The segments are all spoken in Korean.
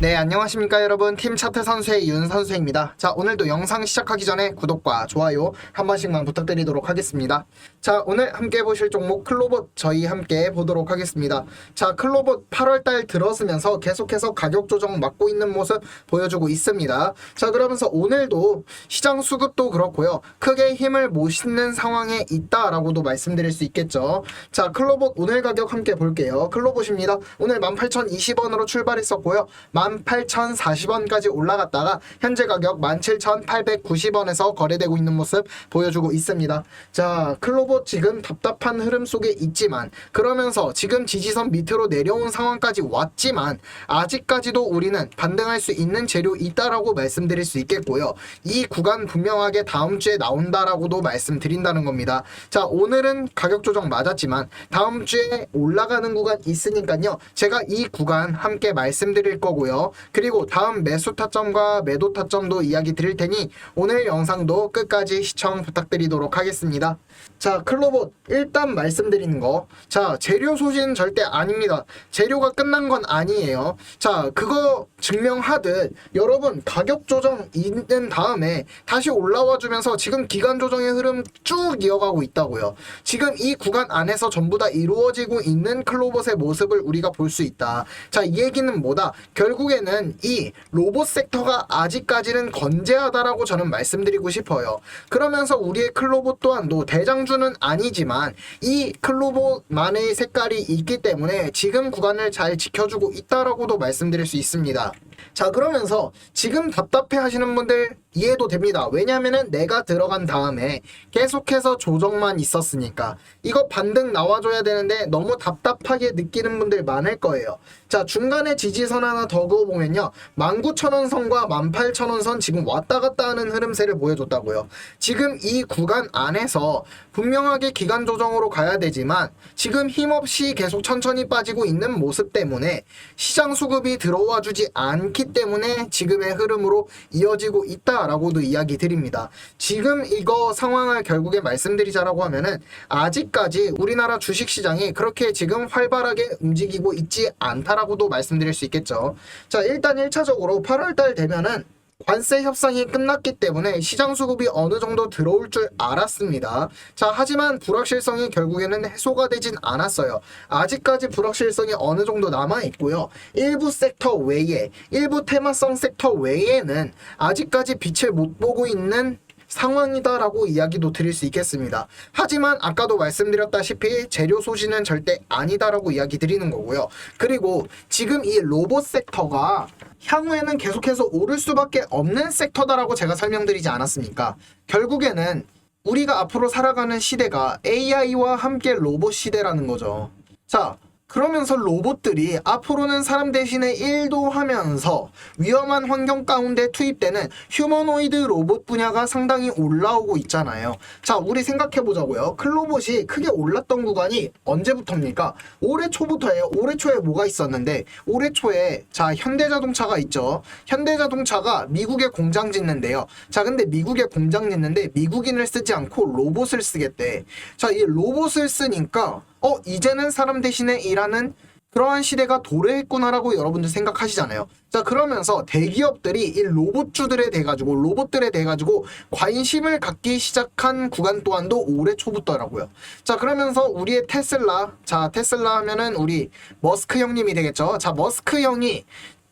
네, 안녕하십니까 여러분. 팀 차트 선수의 윤 선수입니다. 자, 오늘도 영상 시작하기 전에 구독과 좋아요 한 번씩만 부탁드리도록 하겠습니다. 자, 오늘 함께 보실 종목 클로봇 저희 함께 보도록 하겠습니다. 자, 클로봇 8월달 들어서면서 계속해서 가격 조정 막고 있는 모습 보여주고 있습니다. 자, 그러면서 오늘도 시장 수급도 그렇고요. 크게 힘을 못 싣는 상황에 있다라고도 말씀드릴 수 있겠죠. 자, 클로봇 오늘 가격 함께 볼게요. 클로봇입니다. 오늘 18,020원으로 출발했었고요. 18,040원까지 올라갔다가 현재 가격 17,890원에서 거래되고 있는 모습 보여주고 있습니다. 자, 클로봇 지금 답답한 흐름 속에 있지만 그러면서 지금 지지선 밑으로 내려온 상황까지 왔지만 아직까지도 우리는 반등할 수 있는 재료 있다라고 말씀드릴 수 있겠고요. 이 구간 분명하게 다음 주에 나온다라고도 말씀드린다는 겁니다. 자, 오늘은 가격 조정 맞았지만 다음 주에 올라가는 구간 있으니까요. 제가 이 구간 함께 말씀드릴 거고요. 그리고 다음 매수 타점과 매도 타점도 이야기 드릴 테니 오늘 영상도 끝까지 시청 부탁드리도록 하겠습니다. 자, 클로봇 일단 말씀드리는 거. 자, 재료 소진 절대 아닙니다. 재료가 끝난 건 아니에요. 자, 그거 증명하듯 여러분 가격 조정 있는 다음에 다시 올라와 주면서 지금 기간 조정의 흐름 쭉 이어가고 있다고요. 지금 이 구간 안에서 전부 다 이루어지고 있는 클로봇의 모습을 우리가 볼 수 있다. 자, 이 얘기는 뭐다? 결국 에는 이 로봇 섹터가 아직까지는 건재하다라고 저는 말씀드리고 싶어요. 그러면서 우리의 클로봇 또한도 대장주는 아니지만 이 클로봇만의 색깔이 있기 때문에 지금 구간을 잘 지켜주고 있다라고도 말씀드릴 수 있습니다. 자 그러면서 지금 답답해 하시는 분들 이해도 됩니다. 왜냐면은 내가 들어간 다음에 계속해서 조정만 있었으니까 이거 반등 나와줘야 되는데 너무 답답하게 느끼는 분들 많을 거예요. 자 중간에 지지선 하나 더 그어보면요. 19,000원 선과 18,000원 선 지금 왔다 갔다 하는 흐름세를 보여줬다고요. 지금 이 구간 안에서 분명하게 기간 조정으로 가야 되지만 지금 힘없이 계속 천천히 빠지고 있는 모습 때문에 시장 수급이 들어와 주지 않기 때문에 지금의 흐름으로 이어지고 있다라고도 이야기 드립니다. 지금 이거 상황을 결국에 말씀드리자라고 하면은 아직까지 우리나라 주식 시장이 그렇게 지금 활발하게 움직이고 있지 않다라고도 말씀드릴 수 있겠죠. 자, 일단 1차적으로 8월 달 되면은 관세 협상이 끝났기 때문에 시장 수급이 어느 정도 들어올 줄 알았습니다. 자, 하지만 불확실성이 결국에는 해소가 되진 않았어요. 아직까지 불확실성이 어느 정도 남아 있고요. 일부 섹터 외에, 일부 테마성 섹터 외에는 아직까지 빛을 못 보고 있는 상황이다라고 이야기도 드릴 수 있겠습니다. 하지만 아까도 말씀드렸다시피 재료 소진은 절대 아니다라고 이야기 드리는 거고요. 그리고 지금 이 로봇 섹터가 향후에는 계속해서 오를 수밖에 없는 섹터다라고 제가 설명드리지 않았습니까? 결국에는 우리가 앞으로 살아가는 시대가 AI와 함께 로봇 시대라는 거죠. 자, 그러면서 로봇들이 앞으로는 사람 대신에 일도 하면서 위험한 환경 가운데 투입되는 휴머노이드 로봇 분야가 상당히 올라오고 있잖아요. 자, 우리 생각해 보자고요. 클로봇이 크게 올랐던 구간이 언제부터입니까? 올해 초부터예요. 올해 초에 뭐가 있었는데 올해 초에 자, 현대자동차가 있죠. 현대자동차가 미국에 공장 짓는데요. 자, 근데 미국에 공장 짓는데 미국인을 쓰지 않고 로봇을 쓰겠대. 자, 이 로봇을 쓰니까 어, 이제는 사람 대신에 일하는 그러한 시대가 도래했구나라고 여러분들 생각하시잖아요. 자, 그러면서 대기업들이 이 로봇주들에 대해 가지고 로봇들에 대해 가지고 관심을 갖기 시작한 구간 또한도 올해 초부터라고요. 자, 그러면서 우리의 테슬라, 자, 테슬라 하면은 우리 머스크 형님이 되겠죠. 자, 머스크 형이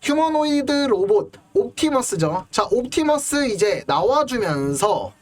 휴머노이드 로봇 옵티머스죠. 자, 옵티머스 이제 나와주면서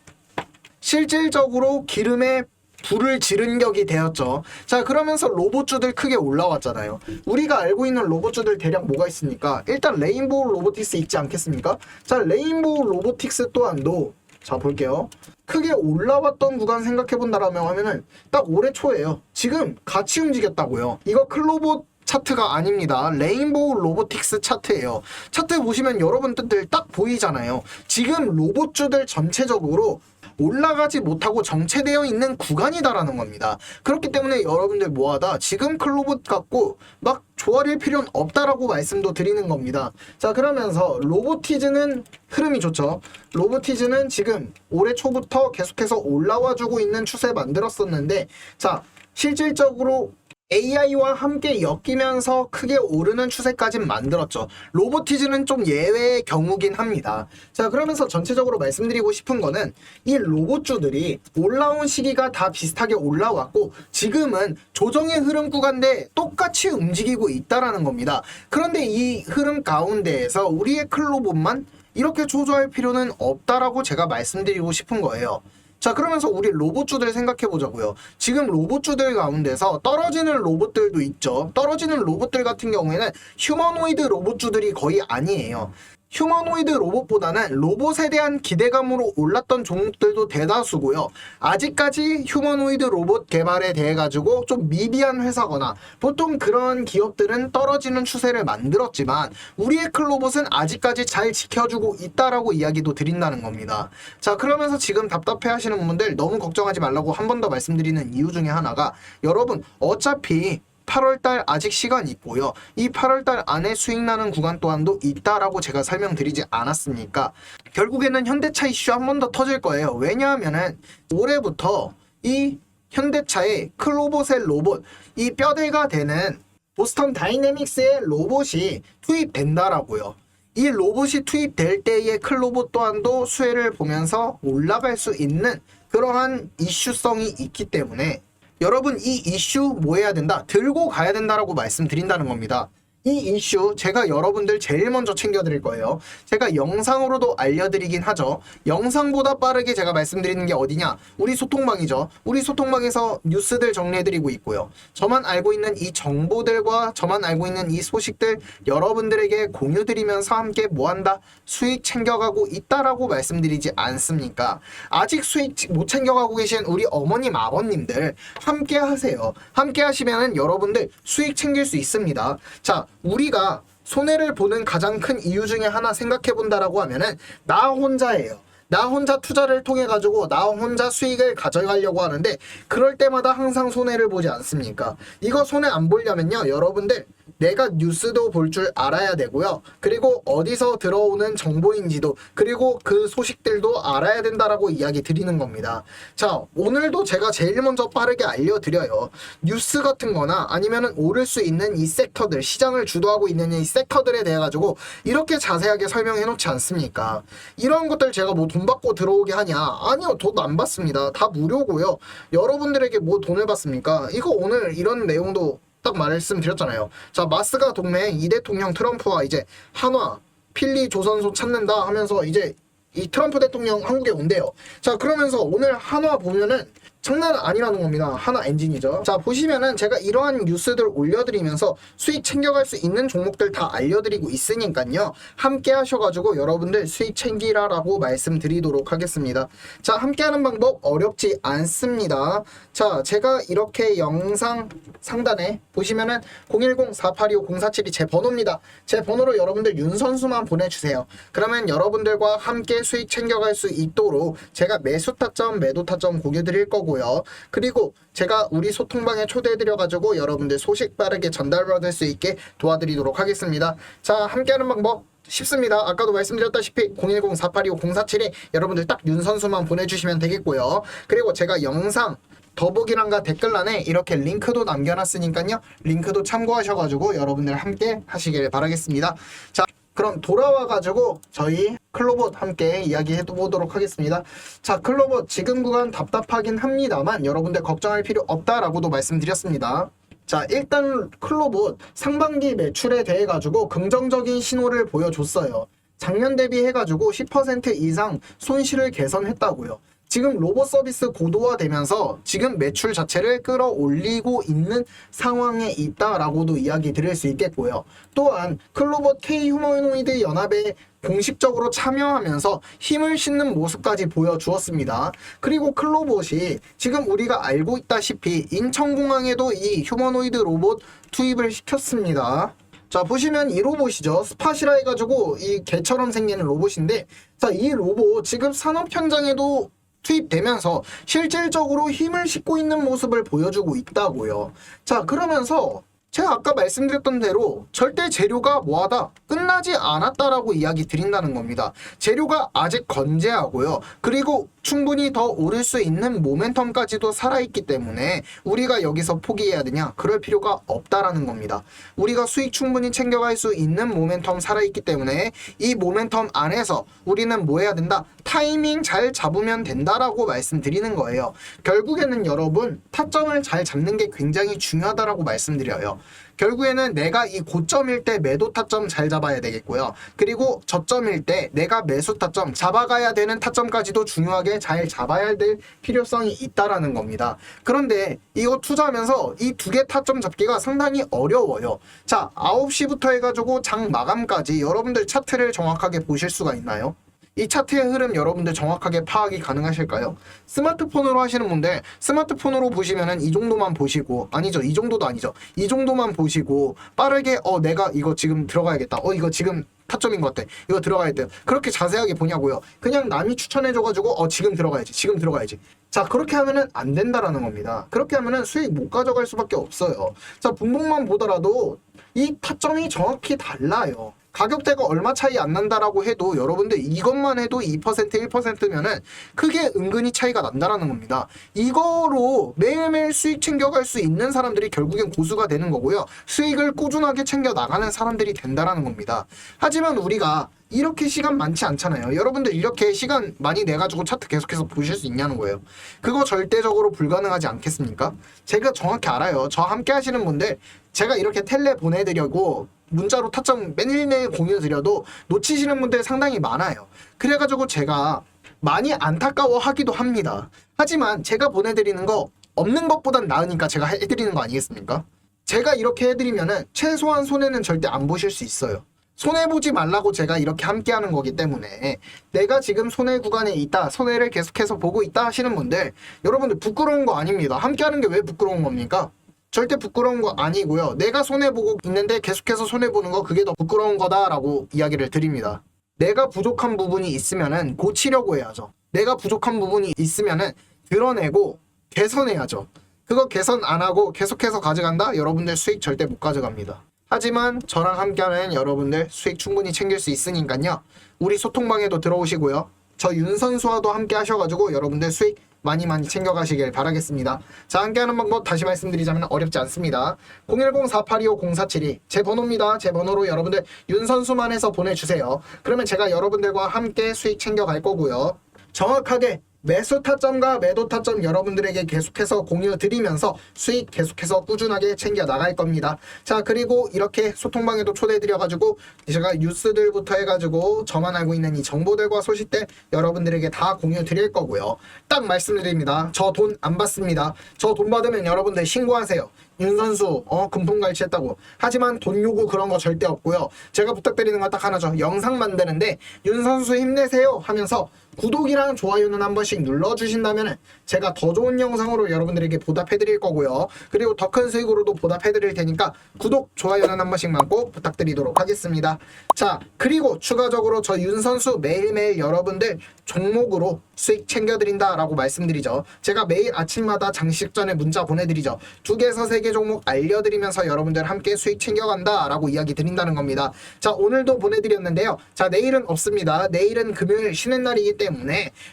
실질적으로 기름에 불을 지른 격이 되었죠. 자, 그러면서 로봇주들 크게 올라왔잖아요. 우리가 알고 있는 로봇주들 대략 뭐가 있습니까? 일단 레인보우 로보틱스 있지 않겠습니까? 자, 레인보우 로보틱스 또한도 자, 볼게요. 크게 올라왔던 구간 생각해본다라면 하면은 딱 올해 초예요. 지금 같이 움직였다고요. 이거 클로봇 차트가 아닙니다. 레인보우 로보틱스 차트예요. 차트 보시면 여러분들 딱 보이잖아요. 지금 로봇주들 전체적으로 올라가지 못하고 정체되어 있는 구간이다라는 겁니다. 그렇기 때문에 여러분들 뭐하다 지금 클로봇 갖고 막 조아릴 필요는 없다라고 말씀도 드리는 겁니다. 자 그러면서 로보티즈는 흐름이 좋죠. 로보티즈는 지금 올해 초부터 계속해서 올라와주고 있는 추세 만들었었는데 자 실질적으로 AI와 함께 엮이면서 크게 오르는 추세까진 만들었죠. 로보티즈는 좀 예외의 경우긴 합니다. 자, 그러면서 전체적으로 말씀드리고 싶은 거는 이 로봇주들이 올라온 시기가 다 비슷하게 올라왔고 지금은 조정의 흐름 구간대 똑같이 움직이고 있다라는 겁니다. 그런데 이 흐름 가운데에서 우리의 클로봇만 이렇게 조조할 필요는 없다라고 제가 말씀드리고 싶은 거예요. 자 그러면서 우리 로봇주들 생각해 보자고요. 지금 로봇주들 가운데서 떨어지는 로봇들도 있죠. 떨어지는 로봇들 같은 경우에는 휴머노이드 로봇주들이 거의 아니에요. 휴머노이드 로봇보다는 로봇에 대한 기대감으로 올랐던 종목들도 대다수고요. 아직까지 휴머노이드 로봇 개발에 대해 가지고 좀 미비한 회사거나 보통 그런 기업들은 떨어지는 추세를 만들었지만 우리의 클로봇은 아직까지 잘 지켜주고 있다라고 이야기도 드린다는 겁니다. 자 그러면서 지금 답답해 하시는 분들 너무 걱정하지 말라고 한 번 더 말씀드리는 이유 중에 하나가 여러분 어차피 8월달 아직 시간 있고요. 이 8월달 안에 수익 나는 구간 또한도 있다라고 제가 설명드리지 않았습니까? 결국에는 현대차 이슈 한 번 더 터질 거예요. 왜냐하면은 올해부터 이 현대차의 클로봇의 로봇, 이 뼈대가 되는 보스턴 다이내믹스의 로봇이 투입된다라고요. 이 로봇이 투입될 때의 클로봇 또한도 수혜를 보면서 올라갈 수 있는 그러한 이슈성이 있기 때문에 여러분 이 이슈 뭐 해야 된다? 들고 가야 된다라고 말씀드린다는 겁니다. 이 이슈 제가 여러분들 제일 먼저 챙겨드릴 거예요. 제가 영상으로도 알려드리긴 하죠. 영상보다 빠르게 제가 말씀드리는 게 어디냐? 우리 소통방이죠. 우리 소통방에서 뉴스들 정리해드리고 있고요. 저만 알고 있는 이 정보들과 저만 알고 있는 이 소식들 여러분들에게 공유드리면서 함께 뭐한다? 수익 챙겨가고 있다라고 말씀드리지 않습니까? 아직 수익 못 챙겨가고 계신 우리 어머님, 아버님들 함께 하세요. 함께 하시면은 여러분들 수익 챙길 수 있습니다. 자, 우리가 손해를 보는 가장 큰 이유 중에 하나 생각해 본다라고 하면은 나 혼자예요. 나 혼자 투자를 통해 가지고 나 혼자 수익을 가져가려고 하는데 그럴 때마다 항상 손해를 보지 않습니까? 이거 손해 안 보려면요, 여러분들 내가 뉴스도 볼 줄 알아야 되고요. 그리고 어디서 들어오는 정보인지도 그리고 그 소식들도 알아야 된다라고 이야기 드리는 겁니다. 자, 오늘도 제가 제일 먼저 빠르게 알려드려요. 뉴스 같은 거나 아니면은 오를 수 있는 이 섹터들, 시장을 주도하고 있는 이 섹터들에 대해 가지고 이렇게 자세하게 설명해 놓지 않습니까? 이런 것들 제가 뭐 돈 받고 들어오게 하냐? 아니요, 돈 안 받습니다. 다 무료고요. 여러분들에게 뭐 돈을 받습니까? 이거 오늘 이런 내용도 딱 말씀드렸잖아요. 자, 마스가 동맹 이 대통령 트럼프와 이제 한화, 필리 조선소 찾는다 하면서 이제 이 트럼프 대통령 한국에 온대요. 자, 그러면서 오늘 한화 보면은 장난 아니라는 겁니다. 하나 엔진이죠. 자, 보시면은 제가 이러한 뉴스들 올려드리면서 수익 챙겨갈 수 있는 종목들 다 알려드리고 있으니까요. 함께 하셔가지고 여러분들 수익 챙기라라고 말씀드리도록 하겠습니다. 자, 함께 하는 방법 어렵지 않습니다. 자, 제가 이렇게 영상 상단에 보시면은 010-4825-047이 제 번호입니다. 제 번호로 여러분들 윤선수만 보내주세요. 그러면 여러분들과 함께 수익 챙겨갈 수 있도록 제가 매수 타점, 매도 타점 공유 드릴 거고 요. 그리고 제가 우리 소통방에 초대해드려가지고 여러분들 소식 빠르게 전달받을 수 있게 도와드리도록 하겠습니다. 자, 함께하는 방법 쉽습니다. 아까도 말씀드렸다시피 010-4825-047에 여러분들 딱 윤 선수만 보내주시면 되겠고요. 그리고 제가 영상 더보기란과 댓글란에 이렇게 링크도 남겨놨으니까요. 링크도 참고하셔가지고 여러분들 함께 하시길 바라겠습니다. 자, 그럼 돌아와가지고 저희 클로봇 함께 이야기해 보도록 하겠습니다. 자, 클로봇 지금 구간 답답하긴 합니다만 여러분들 걱정할 필요 없다라고도 말씀드렸습니다. 자, 일단 클로봇 상반기 매출에 대해 가지고 긍정적인 신호를 보여줬어요. 작년 대비 해가지고 10% 이상 손실을 개선했다고요. 지금 로봇 서비스 고도화되면서 지금 매출 자체를 끌어올리고 있는 상황에 있다라고도 이야기 드릴 수 있겠고요. 또한 클로봇 K 휴머노이드 연합에 공식적으로 참여하면서 힘을 싣는 모습까지 보여주었습니다. 그리고 클로봇이 지금 우리가 알고 있다시피 인천공항에도 이 휴머노이드 로봇 투입을 시켰습니다. 자 보시면 이 로봇이죠 스팟이라 해가지고 이 개처럼 생기는 로봇인데 자 이 로봇 지금 산업 현장에도 투입되면서 실질적으로 힘을 싣고 있는 모습을 보여주고 있다고요. 자 그러면서 제가 아까 말씀드렸던 대로 절대 재료가 뭐하다 끝나지 않았다라고 이야기 드린다는 겁니다. 재료가 아직 건재하고요. 그리고 충분히 더 오를 수 있는 모멘텀까지도 살아있기 때문에 우리가 여기서 포기해야 되냐? 그럴 필요가 없다라는 겁니다. 우리가 수익 충분히 챙겨갈 수 있는 모멘텀 살아있기 때문에 이 모멘텀 안에서 우리는 뭐 해야 된다? 타이밍 잘 잡으면 된다라고 말씀드리는 거예요. 결국에는 여러분 타점을 잘 잡는 게 굉장히 중요하다라고 말씀드려요. 결국에는 내가 이 고점일 때 매도 타점 잘 잡아야 되겠고요. 그리고 저점일 때 내가 매수 타점 잡아가야 되는 타점까지도 중요하게 잘 잡아야 될 필요성이 있다라는 겁니다. 그런데 이거 투자하면서 이 두 개 타점 잡기가 상당히 어려워요. 자, 9시부터 해가지고 장 마감까지 여러분들 차트를 정확하게 보실 수가 있나요? 이 차트의 흐름 여러분들 정확하게 파악이 가능하실까요? 스마트폰으로 하시는 분들 스마트폰으로 보시면은 이 정도만 보시고 아니죠. 이 정도도 아니죠. 이 정도만 보시고 빠르게 어 내가 이거 지금 들어가야겠다. 어 이거 지금 타점인 것 같아. 이거 들어가야 돼. 그렇게 자세하게 보냐고요. 그냥 남이 추천해줘가지고 어 지금 들어가야지 지금 들어가야지. 자 그렇게 하면은 안 된다라는 겁니다. 그렇게 하면은 수익 못 가져갈 수밖에 없어요. 자 분봉만 보더라도 이 타점이 정확히 달라요 가격대가 얼마 차이 안 난다라고 해도 여러분들 이것만 해도 2% 1%면은 크게 은근히 차이가 난다라는 겁니다. 이거로 매일매일 수익 챙겨갈 수 있는 사람들이 결국엔 고수가 되는 거고요. 수익을 꾸준하게 챙겨 나가는 사람들이 된다라는 겁니다. 하지만 우리가 이렇게 시간 많지 않잖아요. 여러분들 이렇게 시간 많이 내가지고 차트 계속해서 보실 수 있냐는 거예요. 그거 절대적으로 불가능하지 않겠습니까? 제가 정확히 알아요. 저 함께 하시는 분들 제가 이렇게 텔레 보내드려고 문자로 타점 매일매일 공유 드려도 놓치시는 분들 상당히 많아요. 그래가지고 제가 많이 안타까워 하기도 합니다. 하지만 제가 보내드리는 거 없는 것보단 나으니까 제가 해드리는 거 아니겠습니까? 제가 이렇게 해드리면은 최소한 손해는 절대 안 보실 수 있어요. 손해보지 말라고 제가 이렇게 함께 하는 거기 때문에 내가 지금 손해 구간에 있다, 손해를 계속해서 보고 있다 하시는 분들 여러분들 부끄러운 거 아닙니다. 함께 하는 게 왜 부끄러운 겁니까? 절대 부끄러운 거 아니고요. 내가 손해보고 있는데 계속해서 손해보는 거 그게 더 부끄러운 거다라고 이야기를 드립니다. 내가 부족한 부분이 있으면은 고치려고 해야죠. 내가 부족한 부분이 있으면은 드러내고 개선해야죠. 그거 개선 안 하고 계속해서 가져간다? 여러분들 수익 절대 못 가져갑니다. 하지만 저랑 함께하면 여러분들 수익 충분히 챙길 수 있으니까요. 우리 소통방에도 들어오시고요. 저 윤선수와도 함께 하셔가지고 여러분들 수익 많이 많이 챙겨가시길 바라겠습니다. 자, 함께하는 방법 다시 말씀드리자면 어렵지 않습니다. 010-4825-0472 제 번호입니다. 제 번호로 여러분들 윤선수만 해서 보내주세요. 그러면 제가 여러분들과 함께 수익 챙겨갈 거고요. 정확하게 매수 타점과 매도 타점 여러분들에게 계속해서 공유 드리면서 수익 계속해서 꾸준하게 챙겨 나갈 겁니다. 자, 그리고 이렇게 소통방에도 초대해 드려가지고 제가 뉴스들부터 해가지고 저만 알고 있는 이 정보들과 소식들 여러분들에게 다 공유 드릴 거고요. 딱 말씀드립니다. 저 돈 안 받습니다. 저 돈 받으면 여러분들 신고하세요. 윤 선수 어 금품 갈취했다고 하지만 돈 요구 그런 거 절대 없고요 제가 부탁드리는 건 딱 하나죠 영상 만드는데 윤 선수 힘내세요 하면서 구독이랑 좋아요는 한 번씩 눌러주신다면 제가 더 좋은 영상으로 여러분들에게 보답해 드릴 거고요 그리고 더 큰 수익으로도 보답해 드릴 테니까 구독 좋아요는 한 번씩만 꼭 부탁드리도록 하겠습니다 자 그리고 추가적으로 저 윤 선수 매일매일 여러분들 종목으로 수익 챙겨드린다라고 말씀드리죠 제가 매일 아침마다 장식 전에 문자 보내드리죠 두 개에서 세 개 종목 알려드리면서 여러분들 함께 수익 챙겨간다라고 이야기 드린다는 겁니다. 자 오늘도 보내드렸는데요. 자 내일은 없습니다. 내일은 금요일 쉬는 날이기 때문에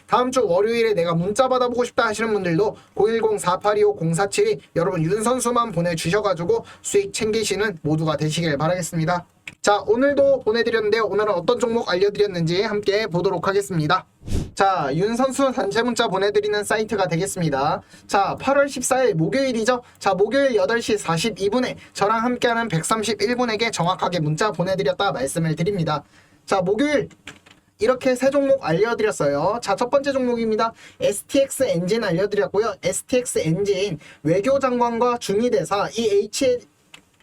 다음 주 월요일에 내가 문자 받아보고 싶다 하시는 분들도 010-4825-0472 여러분 윤 선수만 보내주셔가지고 수익 챙기시는 모두가 되시길 바라겠습니다. 자 오늘도 보내드렸는데요. 오늘은 어떤 종목 알려드렸는지 함께 보도록 하겠습니다. 자, 윤 선수 단체 문자 보내드리는 사이트가 되겠습니다. 자, 8월 14일 목요일이죠? 자, 목요일 8시 42분에 저랑 함께하는 131분에게 정확하게 문자 보내드렸다 말씀을 드립니다. 자, 목요일 이렇게 세 종목 알려드렸어요. 자, 첫 번째 종목입니다. STX 엔진 알려드렸고요. STX 엔진 외교 장관과 중위대사 이 H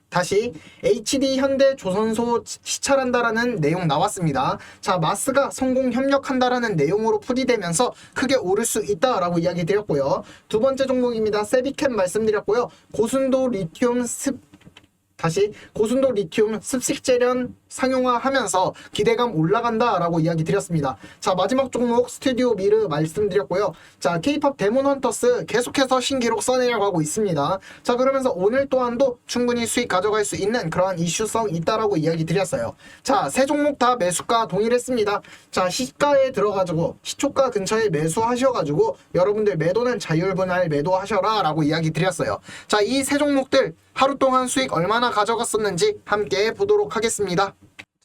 다시 HD 현대 조선소 시찰한다라는 내용 나왔습니다. 자, 마스가 성공 협력한다라는 내용으로 풀이되면서 크게 오를 수 있다라고 이야기 드렸고요. 두 번째 종목입니다. 세비캠 말씀드렸고요. 고순도 리튬 습 다시 고순도 리튬 습식 재련 상용화하면서 기대감 올라간다라고 이야기 드렸습니다. 자 마지막 종목 스튜디오 미르 말씀드렸고요. 자 K-팝 데몬 헌터스 계속해서 신기록 써내려가고 있습니다. 자 그러면서 오늘 또한도 충분히 수익 가져갈 수 있는 그러한 이슈성 있다라고 이야기 드렸어요. 자 세 종목 다 매수가 동일했습니다. 자 시가에 들어가지고 시초가 근처에 매수하셔가지고 여러분들 매도는 자율분할 매도하셔라라고 이야기 드렸어요. 자 이 세 종목들 하루 동안 수익 얼마나 가져갔었는지 함께 보도록 하겠습니다.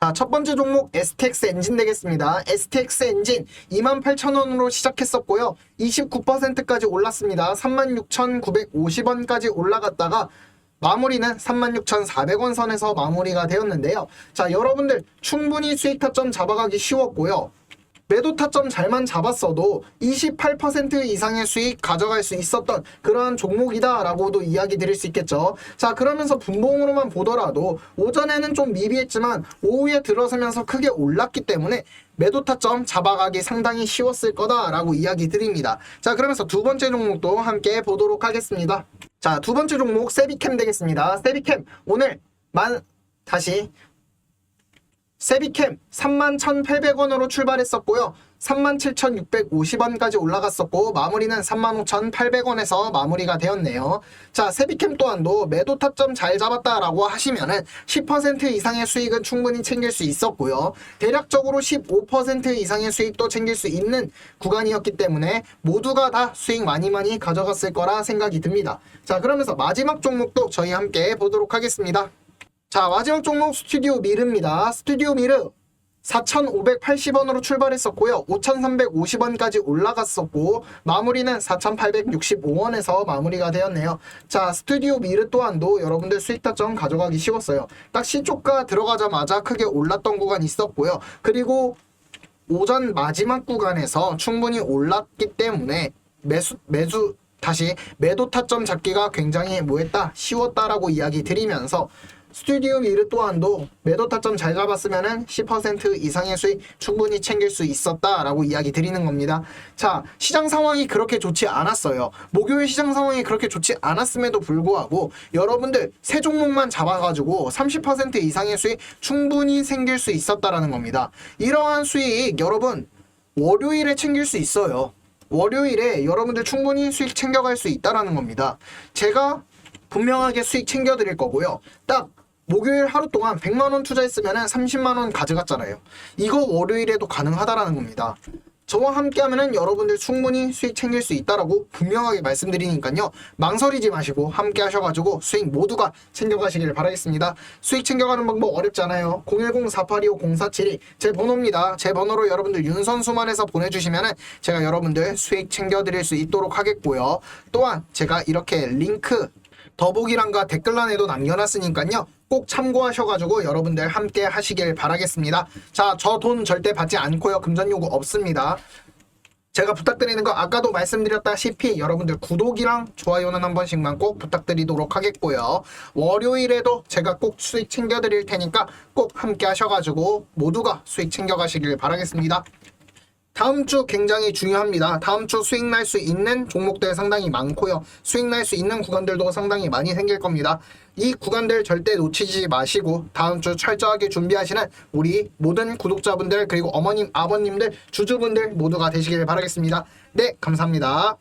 자, 첫 번째 종목 STX 엔진 되겠습니다. STX 엔진 28,000원으로 시작했었고요. 29%까지 올랐습니다. 36,950원까지 올라갔다가 마무리는 36,400원 선에서 마무리가 되었는데요. 자, 여러분들 충분히 수익 타점 잡아가기 쉬웠고요. 매도 타점 잘만 잡았어도 28% 이상의 수익 가져갈 수 있었던 그러한 종목이다라고도 이야기 드릴 수 있겠죠. 자, 그러면서 분봉으로만 보더라도 오전에는 좀 미비했지만 오후에 들어서면서 크게 올랐기 때문에 매도 타점 잡아가기 상당히 쉬웠을 거다라고 이야기 드립니다. 자, 그러면서 두 번째 종목도 함께 보도록 하겠습니다. 자, 두 번째 종목 세비캠 되겠습니다. 세비캠 오늘 만 다시 세비캠 31,800원으로 출발했었고요. 37,650원까지 올라갔었고 마무리는 35,800원에서 마무리가 되었네요. 자, 세비캠 또한도 매도 타점 잘 잡았다라고 하시면은 10% 이상의 수익은 충분히 챙길 수 있었고요. 대략적으로 15% 이상의 수익도 챙길 수 있는 구간이었기 때문에 모두가 다 수익 많이 많이 가져갔을 거라 생각이 듭니다. 자, 그러면서 마지막 종목도 저희 함께 보도록 하겠습니다. 자, 마지막 종목 스튜디오 미르입니다. 스튜디오 미르 4,580원으로 출발했었고요. 5,350원까지 올라갔었고 마무리는 4,865원에서 마무리가 되었네요. 자, 스튜디오 미르 또한도 여러분들 수익 타점 가져가기 쉬웠어요. 딱 시초가 들어가자마자 크게 올랐던 구간이 있었고요. 그리고 오전 마지막 구간에서 충분히 올랐기 때문에 매수 매수 다시 매도 타점 잡기가 굉장히 뭐했다 쉬웠다라고 이야기 드리면서 스튜디오 미르 또한도 매도 타점 잘 잡았으면 은 10% 이상의 수익 충분히 챙길 수 있었다라고 이야기 드리는 겁니다. 자, 시장 상황이 그렇게 좋지 않았어요. 목요일 시장 상황이 그렇게 좋지 않았음에도 불구하고 여러분들 세 종목만 잡아가지고 30% 이상의 수익 충분히 생길 수 있었다라는 겁니다. 이러한 수익 여러분 월요일에 챙길 수 있어요. 월요일에 여러분들 충분히 수익 챙겨갈 수 있다라는 겁니다. 제가 분명하게 수익 챙겨드릴 거고요. 딱 목요일 하루 동안 100만 원 투자했으면 30만 원 가져갔잖아요. 이거 월요일에도 가능하다라는 겁니다. 저와 함께 하면은 여러분들 충분히 수익 챙길 수 있다라고 분명하게 말씀드리니까요. 망설이지 마시고 함께 하셔가지고 수익 모두가 챙겨가시길 바라겠습니다. 수익 챙겨가는 방법 어렵지 않아요. 010-4825-0472 제 번호입니다. 제 번호로 여러분들 윤선수만 해서 보내주시면은 제가 여러분들 수익 챙겨드릴 수 있도록 하겠고요. 또한 제가 이렇게 링크 더보기란과 댓글란에도 남겨놨으니까요. 꼭 참고하셔가지고 여러분들 함께 하시길 바라겠습니다. 자, 저 돈 절대 받지 않고요. 금전 요구 없습니다. 제가 부탁드리는 거 아까도 말씀드렸다시피 여러분들 구독이랑 좋아요는 한 번씩만 꼭 부탁드리도록 하겠고요. 월요일에도 제가 꼭 수익 챙겨드릴 테니까 꼭 함께 하셔가지고 모두가 수익 챙겨가시길 바라겠습니다. 다음 주 굉장히 중요합니다. 다음 주 수익 날 수 있는 종목들 상당히 많고요. 수익 날 수 있는 구간들도 상당히 많이 생길 겁니다. 이 구간들 절대 놓치지 마시고 다음 주 철저하게 준비하시는 우리 모든 구독자분들 그리고 어머님, 아버님들, 주주분들 모두가 되시길 바라겠습니다. 네, 감사합니다.